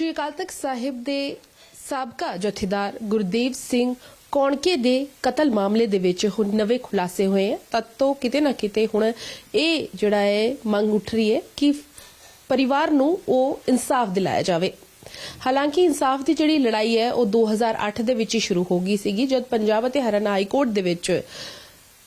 ਸ਼੍ਰੀ ਅਕਾਲ ਤਖਤ ਸਾਹਿਬ ਦੇ ਸਾਬਕਾ ਜਥੇਦਾਰ ਗੁਰਦੇਵ ਸਿੰਘ ਕੌਣਕੇ ਦੇ ਕਤਲ ਮਾਮਲੇ ਦੇ ਵਿੱਚ ਹੁਣ ਨਵੇਂ ਖੁਲਾਸੇ ਹੋਏ ਹੈ ਤਦ ਤੋਂ ਕਿਤੇ ਨਾ ਕਿਤੇ ਹੁਣ ਇਹ ਜਿਹੜਾ ਹੈ, ਮੰਗ ਉੱਠ ਰਹੀ ਹੈ ਕਿ ਪਰਿਵਾਰ ਨੂੰ ਉਹ ਇਨਸਾਫ ਦਿਲਾਇਆ ਜਾਵੇ। ਹਾਲਾਂਕਿ ਇਨਸਾਫ ਦੀ ਜਿਹੜੀ ਲੜਾਈ ਹੈ, ਉਹ 2008 ਦੇ ਵਿੱਚ ਹੀ ਸ਼ੁਰੂ ਹੋ ਗਈ ਸੀਗੀ, ਜਦ ਪੰਜਾਬ ਅਤੇ ਹਰਿਆਣਾ ਹਾਈ ਕੋਰਟ ਦੇ ਵਿੱਚ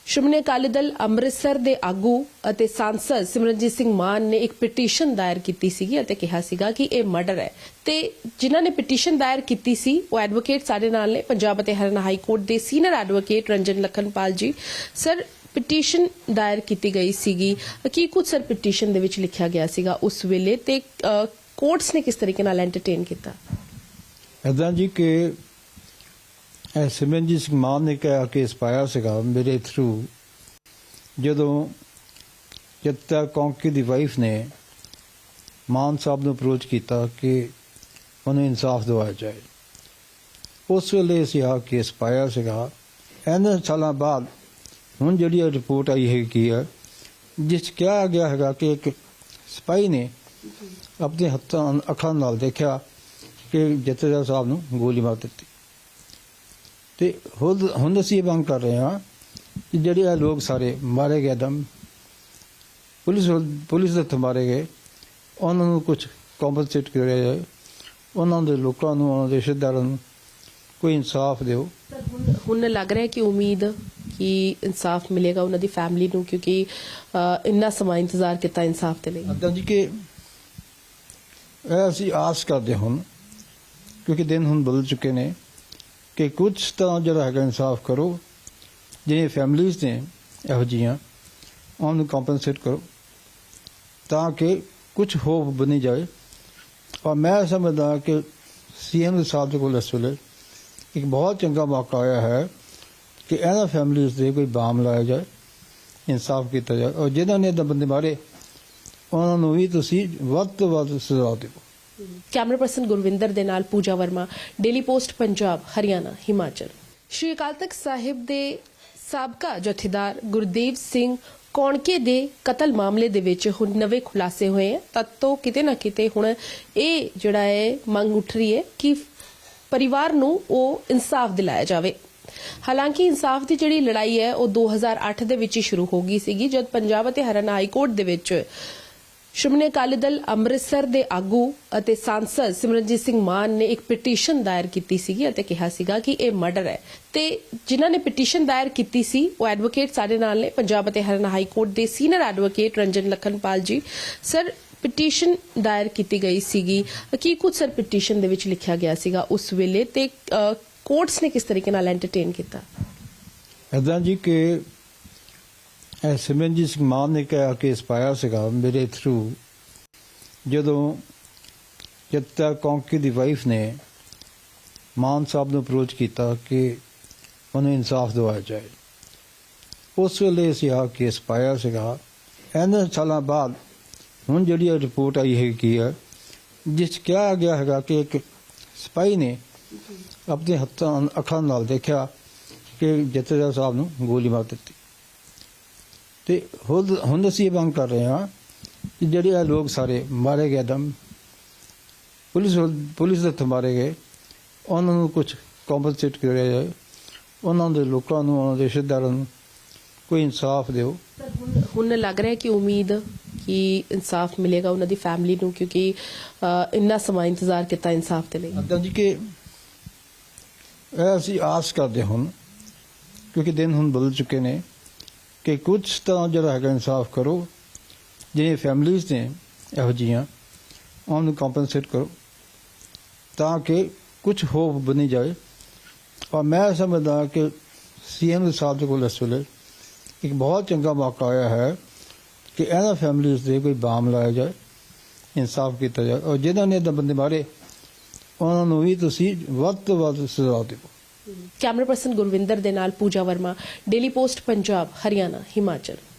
ਸ਼੍ਰੋਮਣੀ ਅਕਾਲੀ ਦਲ ਅੰਮ੍ਰਿਤਸਰ ਦੇ ਆਗੂ ਅਤੇ ਸਾਂਸਦ ਸਿਮਰਨਜੀਤ ਸਿੰਘ ਮਾਨ ਨੇ ਇੱਕ ਪਟੀਸ਼ਨ ਦਾਇਰ ਕੀਤੀ ਸੀਗੀ ਅਤੇ ਕਿਹਾ ਸੀਗਾ ਕਿ ਇਹ ਮਰਡਰ ਹੈ। ਤੇ ਜਿਨ੍ਹਾਂ ਨੇ ਪਟੀਸ਼ਨ ਦਾਇਰ ਕੀਤੀ ਸੀ, ਉਹ ਐਡਵੋਕੇਟ ਸਾਡੇ ਨਾਲ ਨੇ, ਪੰਜਾਬ ਅਤੇ ਹਰਿਆਣਾ ਹਾਈ ਕੋਰਟ ਦੇ senior advocate Ranjan Lakhanpal ji. Sir, petition ਦਾਇਰ ਕੀਤੀ ਗਈ ਸੀਗੀ। ਕੀ ਕੁਝ ਸਰ ਪਟੀਸ਼ਨ ਦੇ ਵਿੱਚ ਲਿਖਿਆ ਗਿਆ ਸੀਗਾ ਉਸ ਵੇਲੇ ਤੇ ਕੋਰਟਸ ਨੇ ਕਿਸ ਤਰੀਕੇ ਨਾਲ ਐਂਟਰਟੇਨ ਕੀਤਾ? ਇੱਦਾਂ ਜੀ ਕਿ ਇਹ ਸਿਮਰਨਜੀਤ ਸਿੰਘ ਮਾਨ ਨੇ ਕਿਹਾ ਕੇਸ ਪਾਇਆ ਸੀਗਾ ਮੇਰੇ ਥਰੂ ਜਦੋਂ ਜੱਤਾ ਕੌਂਕੀ ਦੀ ਵਾਈਫ ਨੇ ਮਾਨ ਸਾਹਿਬ ਨੂੰ ਅਪਰੋਚ ਕੀਤਾ ਕਿ ਉਹਨੂੰ ਇਨਸਾਫ ਦਿਵਾਇਆ ਜਾਏ। ਉਸ ਵੇਲੇ ਅਸੀਂ ਆ ਕੇਸ ਪਾਇਆ ਸੀਗਾ। ਇਹਨਾਂ ਸਾਲਾਂ ਬਾਅਦ ਹੁਣ ਜਿਹੜੀ ਇਹ ਰਿਪੋਰਟ ਆਈ ਹੈ ਕੀ ਹੈ ਜਿਸ 'ਚ ਕਿਹਾ ਗਿਆ ਹੈਗਾ ਕਿ ਇੱਕ ਸਿਪਾਹੀ ਨੇ ਆਪਣੇ ਹੱਥਾਂ, ਅੱਖਾਂ ਨਾਲ ਦੇਖਿਆ ਕਿ ਜਥੇਦਾਰ ਸਾਹਿਬ ਨੂੰ ਗੋਲੀ ਮਾਰ ਦਿੱਤੀ। ਤੇ ਹੁਣ ਹੁਣ ਅਸੀਂ ਇਹ ਮੰਗ ਕਰ ਰਹੇ ਹਾਂ ਕਿ ਜਿਹੜੇ ਇਹ ਲੋਕ ਸਾਰੇ ਮਾਰੇ ਗਏ ਦਮ ਪੁਲਿਸ ਪੁਲਿਸ ਦੇ ਹੱਥੋਂ ਮਾਰੇ ਗਏ ਉਹਨਾਂ ਨੂੰ ਕੁਝ ਕੰਪਨਸੇਟ ਕਰਿਆ ਜਾਏ ਉਹਨਾਂ ਦੇ ਲੋਕਾਂ ਨੂੰ ਉਹਨਾਂ ਦੇ ਰਿਸ਼ਤੇਦਾਰਾਂ ਨੂੰ ਕੋਈ ਇਨਸਾਫ ਦਿਓ। ਹੁਣ ਲੱਗ ਰਿਹਾ ਕਿ ਉਮੀਦ ਕਿ ਇਨਸਾਫ ਮਿਲੇਗਾ ਉਹਨਾਂ ਦੀ ਫੈਮਿਲੀ ਨੂੰ ਕਿਉਂਕਿ ਇੰਨਾ ਸਮਾਂ ਇੰਤਜ਼ਾਰ ਕੀਤਾ ਇਨਸਾਫ ਦੇ ਲਈ। ਅੱਦਾਂ ਜੀ ਕਿ ਅਸੀਂ ਆਸ ਕਰਦੇ ਹੁਣ ਕਿਉਂਕਿ ਦਿਨ ਹੁਣ ਬਦਲ ਚੁੱਕੇ ਨੇ। ਕਿ ਕੁਝ ਤਾਂ ਜਿਹੜਾ ਹੈਗਾ ਇਨਸਾਫ ਕਰੋ, ਜਿਹੜੀਆਂ ਫੈਮਿਲੀਆਂ ਨੇ ਇਹੋ ਜਿਹੀਆਂ, ਉਹਨਾਂ ਨੂੰ ਕੰਪਨਸੇਟ ਕਰੋ, ਤਾਂ ਕਿ ਕੁਝ ਹੋਪ ਬਣੀ ਜਾਏ। ਔਰ ਮੈਂ ਸਮਝਦਾ ਕਿ ਸੀਐਮ ਸਾਹਿਬ ਦੇ ਕੋਲ ਇਸ ਵੇਲੇ ਇੱਕ ਬਹੁਤ ਚੰਗਾ ਮੌਕਾ ਆਇਆ ਹੈ ਕਿ ਇਹਨਾਂ ਫੈਮਿਲੀਆਂ ਦੇ ਕੋਈ ਬਾਮ ਲਾਇਆ ਜਾਏ, ਇਨਸਾਫ ਕੀਤਾ ਜਾਏ। ਔਰ ਜਿਨ੍ਹਾਂ ਨੇ ਤਾਂ ਬੰਦੇ ਮਾਰੇ, ਉਹਨਾਂ ਨੂੰ ਵੀ ਤੁਸੀਂ ਵੱਧ ਤੋਂ ਵੱਧ ਸਜ਼ਾ ਦਿਓ। ਕੈਮਰਾ ਪਰਸਨ ਗੁਰਵਿੰਦਰ ਦੇ ਨਾਲ ਪੂਜਾ ਵਰਮਾ ਡੇਲੀ ਪੋਸਟ ਪੰਜਾਬ, ਹਰਿਆਣਾ, ਹਿਮਾਚਲ। ਸ਼੍ਰੀ ਅਕਾਲ ਤਖਤ ਸਾਹਿਬ ਦੇ ਸਾਬਕਾ ਜਥੇਦਾਰ ਗੁਰਦੇਵ ਸਿੰਘ ਕੌਣਕੇ ਦੇ ਕਤਲ ਮਾਮਲੇ ਦੇ ਵਿੱਚ ਹੁਣ ਨਵੇਂ ਖੁਲਾਸੇ ਹੋਏ ਹੈ ਤਦ ਤੋਂ ਕਿਤੇ ਨਾ ਕਿਤੇ ਹੁਣ ਇਹ ਜਿਹੜਾ ਹੈ, ਮੰਗ ਉੱਠ ਰਹੀ ਹੈ ਕਿ ਪਰਿਵਾਰ ਨੂੰ ਉਹ ਇਨਸਾਫ ਦਿਲਾਇਆ ਜਾਵੇ। ਹਾਲਾਂਕਿ ਇਨਸਾਫ ਦੀ ਜਿਹੜੀ ਲੜਾਈ ਹੈ, ਉਹ 2008 ਦੇ ਵਿੱਚ ਹੀ ਸ਼ੁਰੂ ਹੋ ਗਈ ਸੀਗੀ, ਜਦ ਪੰਜਾਬ ਅਤੇ ਹਰਿਆਣਾ ਹਾਈ ਕੋਰਟ ਦੇ ਵਿੱਚ ਸ਼੍ਰੋਮਣੀ ਅਕਾਲੀ ਦਲ ਅੰਮ੍ਰਿਤਸਰ ਦੇ ਆਗੂ ਅਤੇ ਸਾਂਸਦ ਸਿਮਰਨਜੀਤ ਸਿੰਘ ਮਾਨ ਨੇ ਇੱਕ ਪਟੀਸ਼ਨ ਦਾਇਰ ਕੀਤੀ ਸੀਗੀ ਅਤੇ ਕਿਹਾ ਸੀਗਾ ਕਿ ਇਹ ਮਰਡਰ ਹੈ। ਤੇ ਜਿਨ੍ਹਾਂ ਨੇ ਪਟੀਸ਼ਨ ਦਾਇਰ ਕੀਤੀ ਸੀ, ਉਹ ਐਡਵੋਕੇਟ ਸਾਡੇ ਨਾਲ ਨੇ, ਪੰਜਾਬ ਅਤੇ ਹਰਿਆਣਾ ਹਾਈ ਕੋਰਟ ਦੇ senior advocate Ranjan Lakhanpal ji. Sir, petition ਦਾਇਰ ਕੀਤੀ ਗਈ ਸੀਗੀ। ਕੀ ਕੁਝ ਸਰ ਪਟੀਸ਼ਨ ਦੇ ਵਿੱਚ ਲਿਖਿਆ ਗਿਆ ਸੀਗਾ ਉਸ ਵੇਲੇ ਤੇ ਕੋਰਟਸ ਨੇ ਕਿਸ ਤਰੀਕੇ ਨਾਲ ਐਂਟਰਟੇਨ ਕੀਤਾ? ਇੱਦਾਂ ਜੀ ਕਿ ਇਹ ਸਿਮਰਨਜੀਤ ਸਿੰਘ ਮਾਨ ਨੇ ਕਿਹਾ ਕੇਸ ਪਾਇਆ ਸੀਗਾ ਮੇਰੇ ਥਰੂ ਜਦੋਂ ਜੱਤਾ ਕੌਂਕੀ ਦੀ ਵਾਈਫ ਨੇ ਮਾਨ ਸਾਹਿਬ ਨੂੰ ਅਪਰੋਚ ਕੀਤਾ ਕਿ ਉਹਨੂੰ ਇਨਸਾਫ ਦਿਵਾਇਆ ਜਾਏ। ਉਸ ਵੇਲੇ ਅਸੀਂ ਆਹ ਕੇਸ ਪਾਇਆ ਸੀਗਾ। ਇਹਨਾਂ ਸਾਲਾਂ ਬਾਅਦ ਹੁਣ ਜਿਹੜੀ ਰਿਪੋਰਟ ਆਈ ਹੈ ਕੀ ਹੈ ਜਿਸ 'ਚ ਕਿਹਾ ਗਿਆ ਹੈਗਾ ਕਿ ਇੱਕ ਸਿਪਾਹੀ ਨੇ ਆਪਣੇ ਹੱਥਾਂ ਅੱਖਾਂ ਨਾਲ ਦੇਖਿਆ ਕਿ ਜਥੇਦਾਰ ਸਾਹਿਬ ਨੂੰ ਗੋਲੀ ਮਾਰ ਦਿੱਤੀ। ਤੇ ਹੁਣ ਹੁਣ ਅਸੀਂ ਇਹ ਮੰਗ ਕਰ ਰਹੇ ਹਾਂ ਕਿ ਜਿਹੜੇ ਇਹ ਲੋਕ ਸਾਰੇ ਮਾਰੇ ਗਏ ਦਮ ਪੁਲਿਸ ਪੁਲਿਸ ਦੇ ਮਾਰੇ ਗਏ ਉਹਨਾਂ ਨੂੰ ਕੁਝ ਕੰਪਨਸੇਟ ਕਰਿਆ ਜਾਏ ਉਹਨਾਂ ਦੇ ਲੋਕਾਂ ਨੂੰ ਉਹਨਾਂ ਦੇ ਰਿਸ਼ਤੇਦਾਰਾਂ ਨੂੰ ਕੋਈ ਇਨਸਾਫ ਦਿਓ। ਹੁਣ ਲੱਗ ਰਿਹਾ ਕਿ ਉਮੀਦ ਕਿ ਇਨਸਾਫ ਮਿਲੇਗਾ ਉਹਨਾਂ ਦੀ ਫੈਮਿਲੀ ਨੂੰ ਕਿਉਂਕਿ ਇੰਨਾ ਸਮਾਂ ਇੰਤਜ਼ਾਰ ਕੀਤਾ ਇਨਸਾਫ ਦੇ ਲਈ। ਅੱਦਾਂ ਜੀ ਕਿ ਅਸੀਂ ਆਸ ਕਰਦੇ ਹੁਣ ਕਿਉਂਕਿ ਦਿਨ ਹੁਣ ਬਦਲ ਚੁੱਕੇ ਨੇ। ਕਿ ਕੁਝ ਤਾਂ ਜਿਹੜਾ ਹੈਗਾ ਇਨਸਾਫ ਕਰੋ, ਜਿਹੜੀਆਂ ਫੈਮਿਲੀਆਂ ਨੇ ਇਹੋ ਜਿਹੀਆਂ, ਉਹਨਾਂ ਨੂੰ ਕੰਪਨਸੇਟ ਕਰੋ, ਤਾਂ ਕਿ ਕੁਝ ਹੋਪ ਬਣੀ ਜਾਵੇ। ਔਰ ਮੈਂ ਸਮਝਦਾ ਕਿ ਸੀਐਮ ਸਾਹਿਬ ਦੇ ਕੋਲ ਇਸ ਵੇਲੇ ਇੱਕ ਬਹੁਤ ਚੰਗਾ ਮੌਕਾ ਆਇਆ ਹੈ ਕਿ ਇਹਨਾਂ ਫੈਮਿਲੀਆਂ ਦੇ ਕੋਈ ਬਾਮ ਲਾਇਆ ਜਾਏ, ਇਨਸਾਫ ਕੀਤਾ ਜਾਏ, ਔਰ ਜਿਨ੍ਹਾਂ ਨੇ ਤਾਂ ਬੰਦੇ ਮਾਰੇ, ਉਹਨਾਂ ਨੂੰ ਵੀ ਤੁਸੀਂ ਵੱਧ ਤੋਂ ਵੱਧ ਸਜ਼ਾ ਦਿਓ। ਕੈਮਰਾ ਪਰਸਨ ਗੁਰਵਿੰਦਰ ਦੇ ਨਾਲ ਪੂਜਾ ਵਰਮਾ ਡੇਲੀ ਪੋਸਟ ਪੰਜਾਬ ਹਰਿਆਣਾ ਹਿਮਾਚਲ।